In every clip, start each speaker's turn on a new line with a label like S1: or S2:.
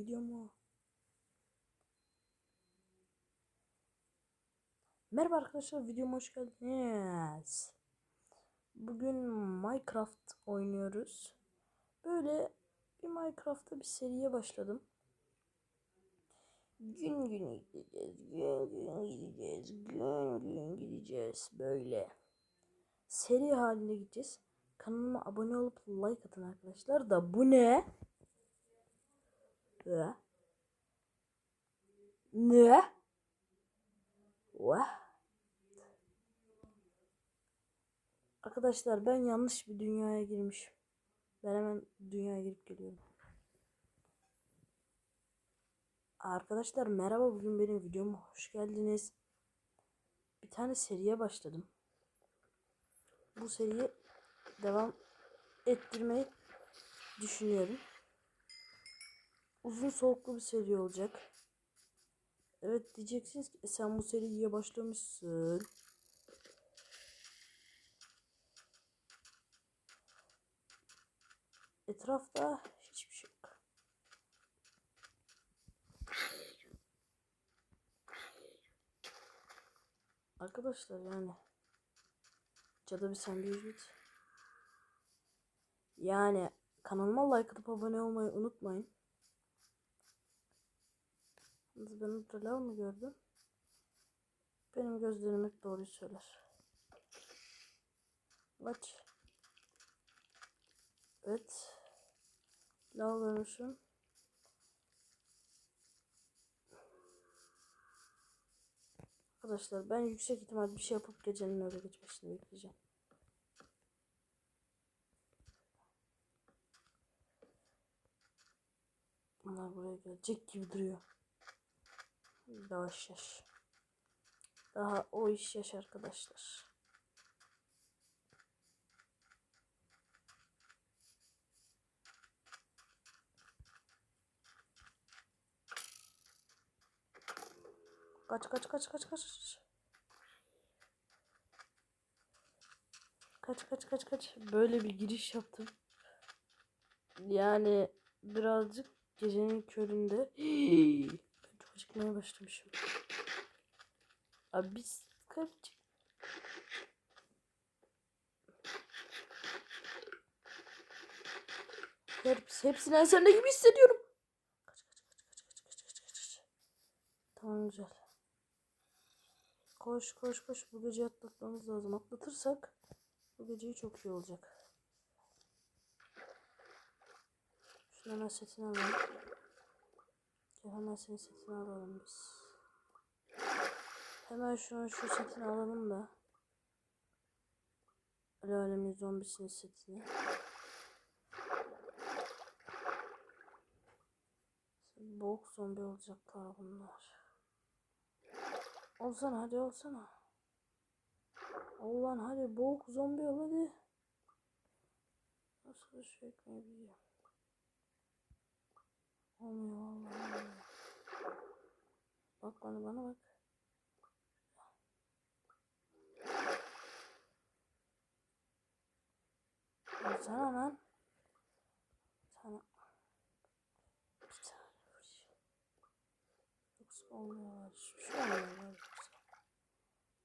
S1: videoma. Merhaba arkadaşlar videoma hoş geldiniz. Bugün Minecraft oynuyoruz. Böyle bir Minecraft'ta bir seriye başladım. Gün gün gideceğiz, gün gün gideceğiz, gün gün gideceğiz böyle. Seri halinde gideceğiz. Kanalıma abone olup like atın arkadaşlar da bu ne? Ne? Ne? Vah. Arkadaşlar ben yanlış bir dünyaya girmişim. Ben hemen dünyaya girip geliyorum. Arkadaşlar merhaba bugün benim videoma hoş geldiniz. Bir tane seriye başladım. Bu seriyi devam ettirmeyi düşünüyorum. Uzun soluklu bir seri olacak. Evet diyeceksiniz ki "E, sen bu seriye başlamışsın. Etrafta hiçbir şey yok. Arkadaşlar yani Cadı bir sen bir git. Yani kanalıma like atıp abone olmayı unutmayın. Yalnız Ben orada lav mı gördüm? Benim gözlerim hep doğruyu söyler. Aç. Evet. Lav görmüşüm. Arkadaşlar ben yüksek ihtimal bir şey yapıp gecenin öyle geçmesini bekleyeceğim. Bunlar buraya gelecek gibi duruyor. Yavaş yaş. Daha o iş yaş arkadaşlar. Kaç kaç kaç kaç kaç. Kaç kaç kaç kaç. Böyle bir giriş yaptım. Yani birazcık gecenin köründe. acıkmaya başlamışım. Abi biz kaç. Hepsi, hepsini en sende gibi hissediyorum. Kaç kaç kaç kaç kaç kaç kaç kaç. Tamam güzel. Koş koş koş bu gece atlatmamız lazım. Atlatırsak bu geceyi çok iyi olacak. Hemen setini alalım. Hemen senin setini alalım biz. Hemen şunun şu setini alalım da. El alemin zombisinin setini. Boğuk zombi olacaklar bunlar. Olsana hadi olsana. Ol lan hadi boğuk zombi ol hadi. Nasıl şu ekmeği bir yiyeyim. Olmuyor vallahi. Bak bana bana bak. Sana lan. Sana. Bir tane. Yoksa olmuyor. Hiçbir şey olmuyor.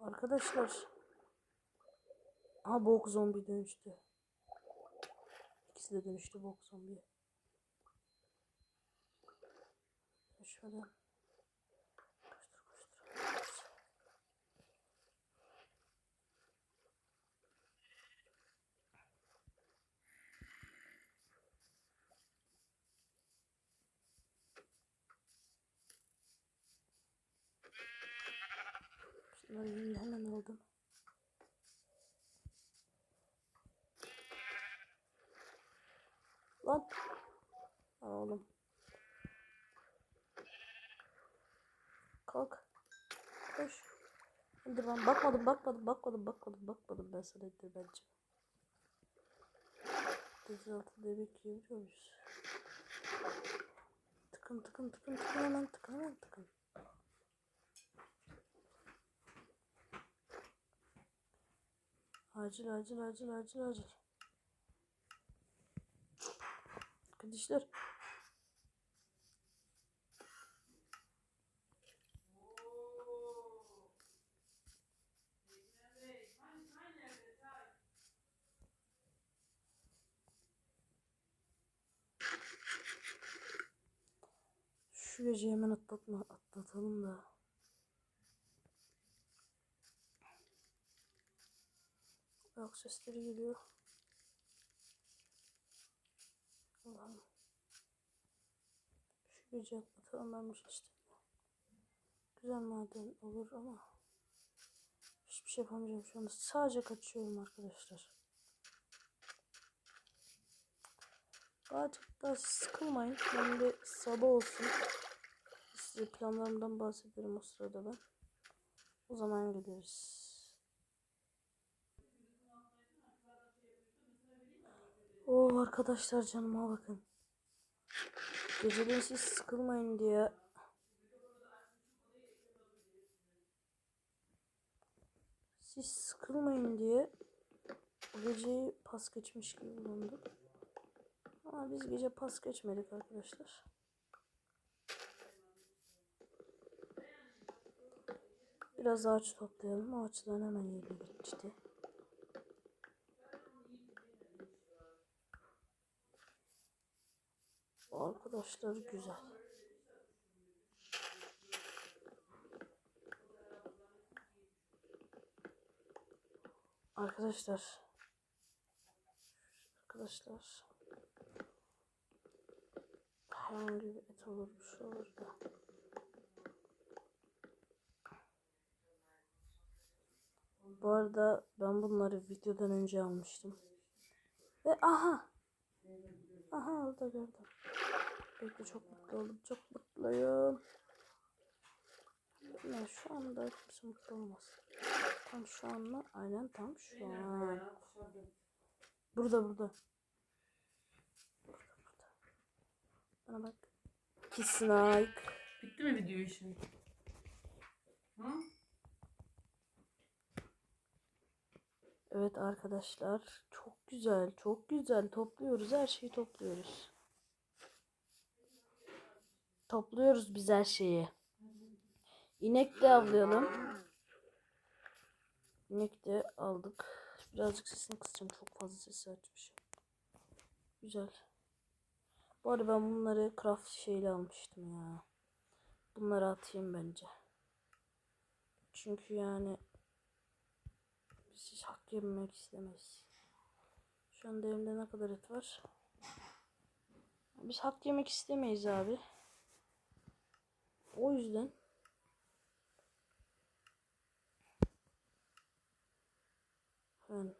S1: Arkadaşlar. Aha bok zombi dönüştü. İkisi de dönüştü bok zombiye. Şuradan. Koştur koştur. Şunları iyi hemen. Lan. Lan oğlum. Kalk. Koş. Hadi ben bakmadım bakmadım bakmadım bakmadım bakmadım ben sana de bence. Deniz altında bekliyor muyuz? Tıkın tıkın tıkın tıkın hemen tıkın hemen tıkın. Acil acil acil acil acil. Arkadaşlar Geceyi hemen atlatma, atlatalım da. Ayak sesleri geliyor. Allah'ım. Şu gece atlatalım ben bu sesleri. Güzel maden olur ama hiçbir şey yapamayacağım şu anda. Sadece kaçıyorum arkadaşlar. Çok daha sıkılmayın. Ben sabah olsun. Size planlarımdan bahsederim o sırada ben. O zaman geliriz. Oo arkadaşlar canıma bakın. Geceleyin siz sıkılmayın diye. Siz sıkılmayın diye geceyi pas geçmiş gibi bulundum. Ama biz gece pas geçmedik arkadaşlar. Biraz ağaç toplayalım. Ağaçların hemen yerine geçti. Arkadaşlar güzel. Arkadaşlar. Arkadaşlar. Herhangi bir et olur bir şey olur da. Bu arada ben bunları videodan önce almıştım. Ve aha. Aha orada gördüm. Bekle çok mutlu oldum. Çok mutluyum. Ne şu anda kimse mutlu olmaz. Tam şu an mı? Aynen tam şu an. Burada burada. Burada burada. Bana bak. Kesin like.
S2: Bitti mi video işin? Hı?
S1: Evet arkadaşlar çok güzel çok güzel topluyoruz her şeyi topluyoruz. Topluyoruz biz her şeyi. İnek de avlayalım. İnek de aldık. Birazcık sesini kısacağım çok fazla sesi açmışım. Güzel. Bu arada ben bunları craft şeyle almıştım ya. Bunları atayım bence. Çünkü yani hiç hak yememek istemeyiz. Şu anda elimde ne kadar et var? Biz hak yemek istemeyiz abi. O yüzden ben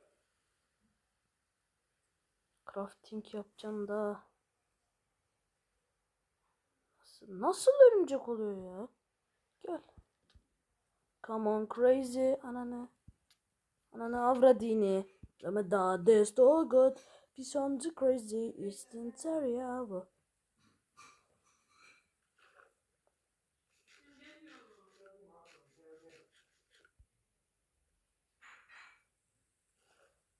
S1: crafting yapacağım da nasıl, nasıl örümcek oluyor ya? Gel. Come on crazy ananı. Ananı avradini. Ama da desto good. Pisoncu crazy. Eastern Terrier bu.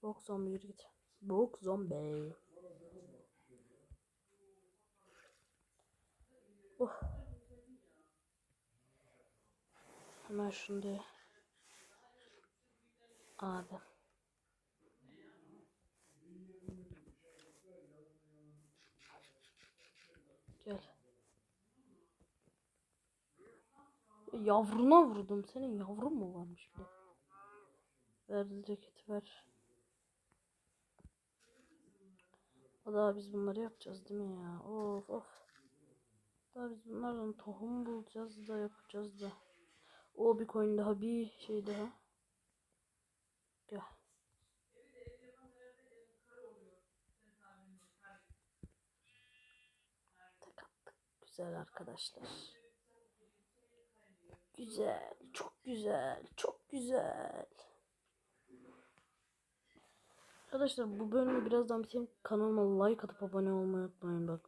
S1: Bok zombi yürü git. Bok zombi. Oh. Hemen da Abi. Gel. Yavruna vurdum. Senin yavrun mu varmış de? Ver ceketi ver. O daha biz bunları yapacağız değil mi ya? Of of. Daha biz bunlardan tohum bulacağız da yapacağız da. O bir coin daha bir şey daha. Güzel arkadaşlar. Güzel. Çok güzel. Çok güzel. Arkadaşlar bu bölümü birazdan bitireyim. Kanalıma like atıp abone olmayı unutmayın bak.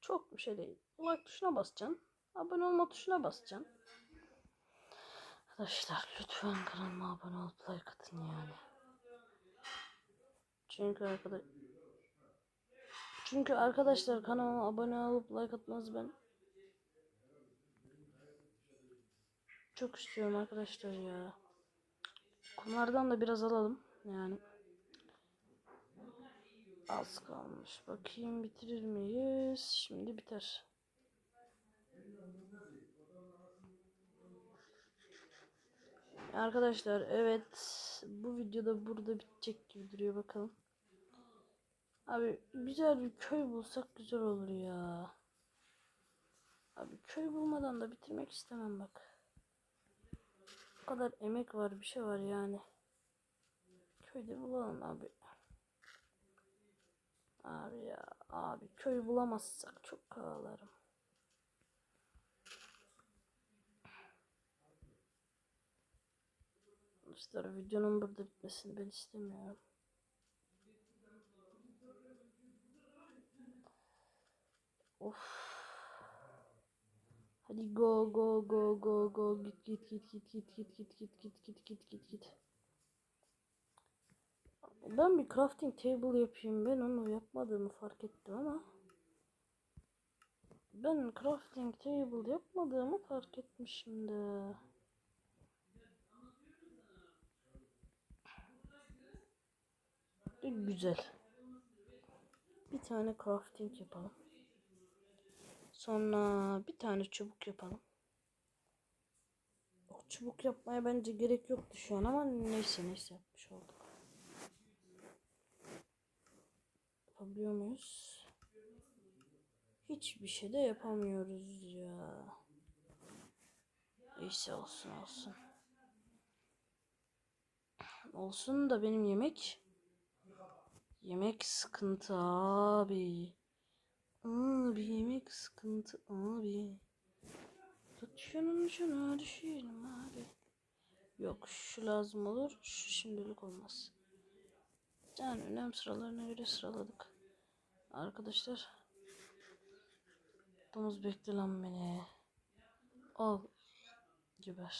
S1: Çok bir şey değil. Like tuşuna basacaksın. Abone olma tuşuna basacaksın. Arkadaşlar lütfen kanalıma abone olup like atın yani. Çünkü arkadaş Çünkü arkadaşlar kanalıma abone olup like atmanızı ben çok istiyorum arkadaşlar ya. Konulardan da biraz alalım yani. Az kalmış. Bakayım bitirir miyiz? Şimdi biter. Arkadaşlar evet bu videoda burada bitecek gibi duruyor bakalım. Abi güzel bir köy bulsak güzel olur ya. Abi köy bulmadan da bitirmek istemem bak. Kadar emek var bir şey var yani. Köyde bulalım abi. Abi ya abi köy bulamazsak çok ağlarım. Arkadaşlar videonun burada bitmesini ben istemiyorum. Of. Hadi go go go go go git git git git git git git git git git git git git. Ben bir crafting table yapayım. Ben onu yapmadığımı fark ettim ama ben crafting table yapmadığımı fark etmişim de. Güzel. Bir tane crafting yapalım. Sonra bir tane çubuk yapalım. O çubuk yapmaya bence gerek yoktu şu an ama neyse neyse yapmış olduk. Yapabiliyor muyuz? Hiçbir şey de yapamıyoruz ya. Neyse olsun olsun. Olsun da benim yemek Yemek sıkıntı abi. Abi yemek sıkıntı abi. Tut şunun şuna düşelim abi. Yok şu lazım olur. Şu şimdilik olmaz. Yani önem sıralarına göre sıraladık. Arkadaşlar. Domuz bekle lan beni. Al. Geber.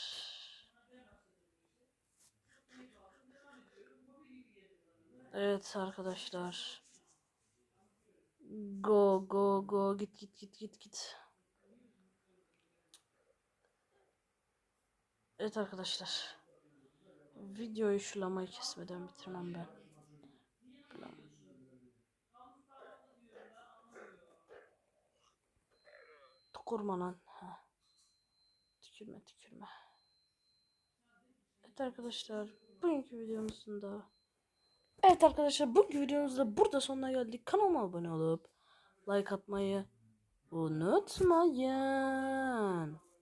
S1: Evet arkadaşlar. Go go go git git git git git. Evet arkadaşlar. Videoyu şu lamayı kesmeden bitirmem ben. Tükürme lan. Ha. Tükürme tükürme. Evet arkadaşlar. Bugünkü videomuzun da Evet arkadaşlar bugünkü videomuzda burada sonuna geldik. Kanalıma abone olup like atmayı unutmayın.